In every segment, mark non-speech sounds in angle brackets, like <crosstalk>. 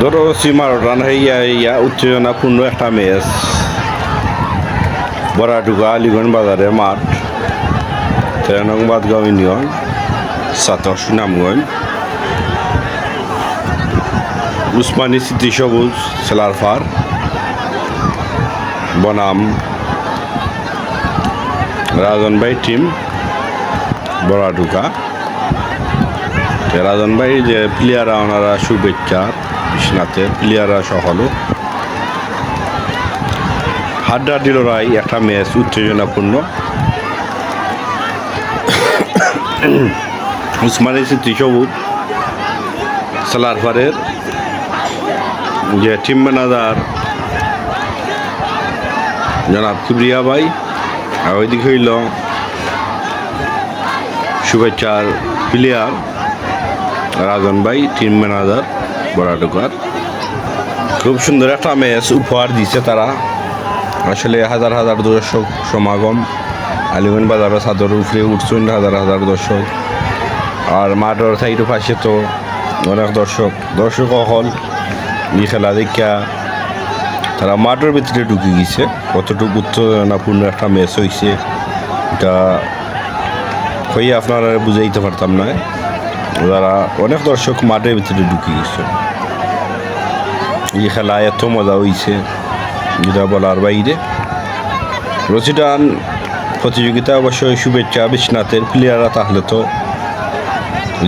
ধরো সীমার রান হইয়া ইয়া উত্তেজনাপূর্ণ একটা ম্যাচ বরাটুকা আলিগঞ্জ বাজারে মাঠ তেরো নং বাদগাঁও ইউনিয়ন সাতর সুনামগঞ্জ উসমানী স্মৃতি সবুজ সেলারফার বনাম রাজনবাই টিম বরাটুকা রাজনবাই যে প্লেয়াররা ওনারা শুভেচ্ছা বিশ্বনাথে প্লেয়াররা সকলে হাড্ডাহাড্ডি লড়াই একটা ম্যাচ উত্তেজনাপূর্ণ। উসমানী স্মৃতি সবুজ সালারফারের যে টিম ম্যানেজার জনাব কিবরিয়া ভাই। আর ওইদিকে হইল শুভেচ্ছার প্লেয়ার রাজন ভাই টিম ম্যানেজার বড়াটুকার খুব সুন্দর একটা ম্যাচ উপহার দিছে তারা। আসলে হাজার হাজার দর্শক সমাগম। আলিগঞ্জ বাজারের চাদর উপরে উঠছেন হাজার হাজার দর্শক। আর মাঠের সাইডের পাশে তো অনেক দর্শক। দর্শক হল এই খেলা তারা মাঠের ভিতরে ঢুকে গেছে। কতটুকু উত্তেজনাপূর্ণ একটা ম্যাচ হয়েছে এটা হয়ে আপনারা বুঝাইতে পারতাম না। যারা অনেক দর্শক মাঠের ভিতরে ঢুকে গেছে। এই খেলা এত মজা হয়েছে যেটা বলার বাইরে। রচিটান প্রতিযোগিতা অবশ্যই শুভেচ্ছা, বিশ্বনাথের প্লেয়াররা তাহলে তো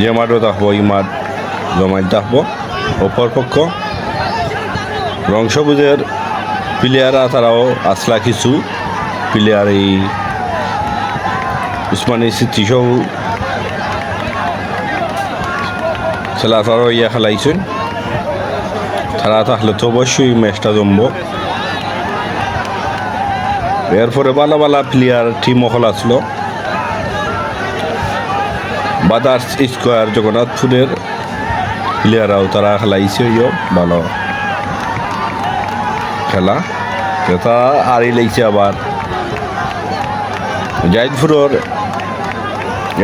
যে মাঠও থাকব, এই মাঠ জমাই থাকব। অপর পক্ষ রং সবুজের প্লেয়াররা তারাও আসলা কিছু। প্লেয়ার এই উসমানী সহ তারাও ইয়া খেলাইছেন। তারা তাহলে তো অবশ্যই ম্যাচটা জমবো। এরপরে বালা বালা প্লেয়ার টিম হল আসলো। বাদার্স স্কোয়ার জগন্নাথপুরের প্লেয়াররাও তারা খেলাইছে ভালো। খেলা এটা আড়ি লাইছে আবার। জাইদপুরের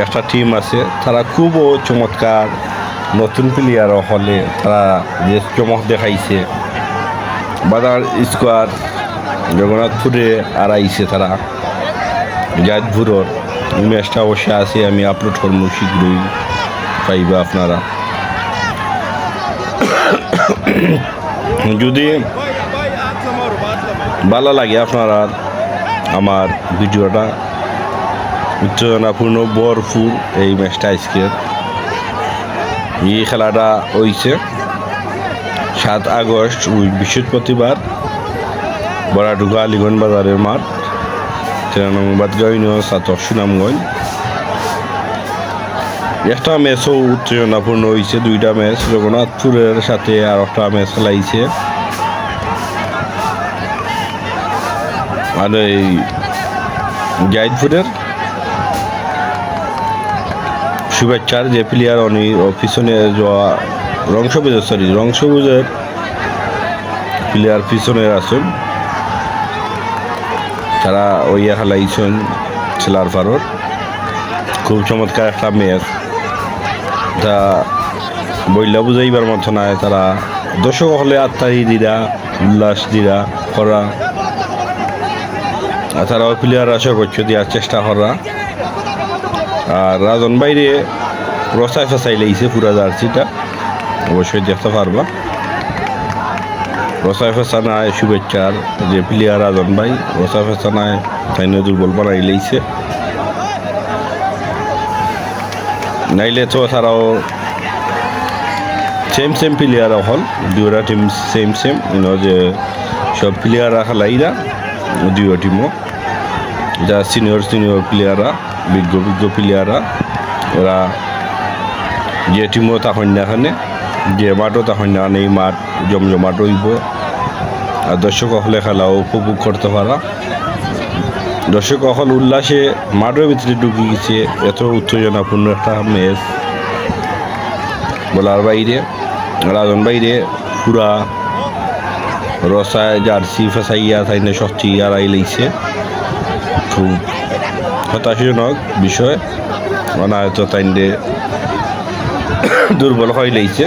একটা টিম আছে, তারা খুবও চমৎকার নতুন প্লেয়ার হলে তারা যে চমক দেখাইছে। বাজার স্কোয়ার জগন্নাথপুরে আর আইছে তারা। জায়দপুরের ম্যাচটা অবশ্যই আছে, আমি আপলোড করব শীঘ্রই, পাইবা আপনারা। <coughs> যদি ভালো লাগে আপনারা আমার ভিডিওটা। উত্তেজনাপূর্ণ ভরপুর এই ম্যাচটা আজকের এই খেলাটা হয়েছে সাত আগস্ট বৃহস্পতিবার বড়াডুগা আলিগঞ্জ বাজারের মাঠ। তেরানংবাদগাঁও সাতক সুনামগঞ্জ। একটা ম্যাচও উত্তেজনাপূর্ণ হয়েছে দুইটা ম্যাচ। রঘুনাথপুরের সাথে আর একটা ম্যাচ খেলাইছে। আর এই জাহিদপুরের শুভেচ্ছার যে প্লেয়ার অনি পিছনে যাওয়া রং সবুজের সরি রংসবুজের প্লেয়ার পিছনে আসুন তারা ওই খেলাইছেন ছেলার পারর খুব চমৎকার একটা ম্যাচ তা বইলা বুঝাইবার মতো নাই, তারা দর্শক হলে আত্মারি দিরা, উল্লাস দিরা করা তারাও প্লেয়াররা সর্বোচ্চ দেওয়ার চেষ্টা করা আর রাজন বাইরে রসায় ফসাই লাইছে পুরা জার্সিটা। অবশ্যই দেখতে পারবা। রসায় ফেসানায় শুভেচ্ছার যে প্লেয়ার রাজন ভাই রসায় ফেসানায় তাই দুর্বল বানাই লাইছে। নাইলে তো তারাও সেম সেম প্লেয়ার হল দুটা টিম সেম সেম যে সব প্লেয়াররা খেলাইরা দুই টিমও যা সিনিয়র সিনিয়র প্লেয়াররা বিজ্ঞ বিজ্ঞ প্লেয়াররা ওরা যে টিমও তখন এখানে যে মাঠও তখন না এই মাঠ, জমজমাট হইব আর দর্শক হলে খেলাও উপভোগ করতে পারা। দর্শক হল উল্লাসে মাঠের ভিতরে ঢুকে গেছে, এত উত্তেজনাপূর্ণ একটা ম্যাচ বলার বাইরে, রাজন বাইরে, পুরা রসায় জার্সি ফেসাইয়া তাইনে সত্যি আর আই লাইছে। খুব হতাশজনক বিষয়। অনায়ত তাইন্ডে <coughs> দুর্বল হয়ে লেগেছে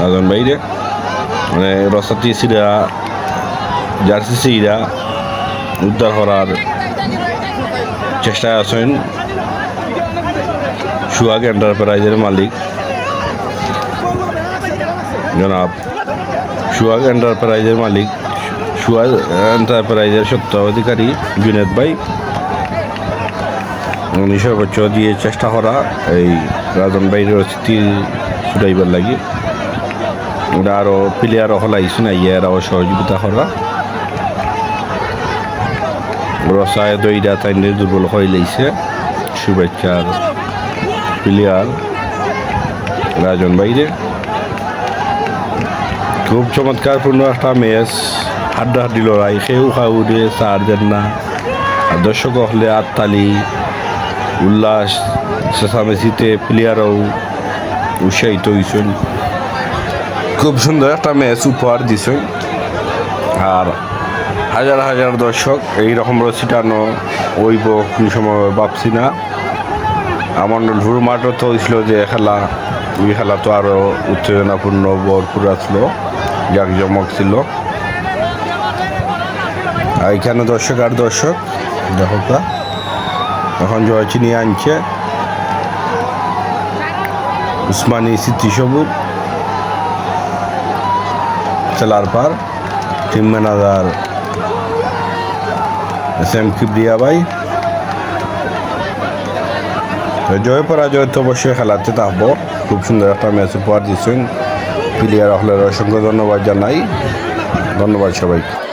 রাজন বাইরে। মানে রসাতি সিরা, জার্সি সিরা উদ্ধার করার চেষ্টায় আছেন সুহাগ এন্টারপ্রাইজের মালিক। জনাব সুহাগ এন্টারপ্রাইজের মালিক সুহাগ এন্টারপ্রাইজের সত্য অধিকারী জুনেদ ভাই। উনি সর্বোচ্চ দিয়ে চেষ্টা করা, এই রাজন ভাইয়ের স্থিতি ছুটাইবার লাগি। ওরা আরও প্লেয়ার হলাইছে না ইয়ারাও সহযোগিতা করা। রসায় দইটা তাইনে দুর্বল হয়ে লাইছে। শুভেচ্ছার প্লেয়ার রাজন বাইরে খুব চমৎকারপূর্ণ একটা ম্যাচ হাড্ডাহাড্ডি লড়াই সেও খাউরে চার দেন না। দর্শক হলে আত্মালি, উল্লাস, চেঁচামেচিতে প্লেয়ারও উৎসাহিত হয়েছেন খুব সুন্দর একটা ম্যাচ উপহার দিছেন। আর হাজার হাজার দর্শক এই এইরকম ছিটানো ওইব কোন সময় ভাবছি না। আমার ঢুর মাঠও তো হয়েছিল যে খেলা ওই খেলা তো আরও উত্তেজনাপূর্ণ, ভরপুর আসলো জাঁকজমক ছিল। এখানে দর্শক আর দর্শক, দেখো। তা এখন জয় চিনিয়ে আনছে। উসমানী স্মৃতি সবুজ। চেলার পার। Team manager S M Kibria ভাই। জয় পরাজয় তো অবশ্যই খেলাতে থাকব। খুব সুন্দর একটা ম্যাচ উপহার দিচ্ছেন প্লেয়ার হলের অসংখ্য ধন্যবাদ জানাই। ধন্যবাদ সবাইকে।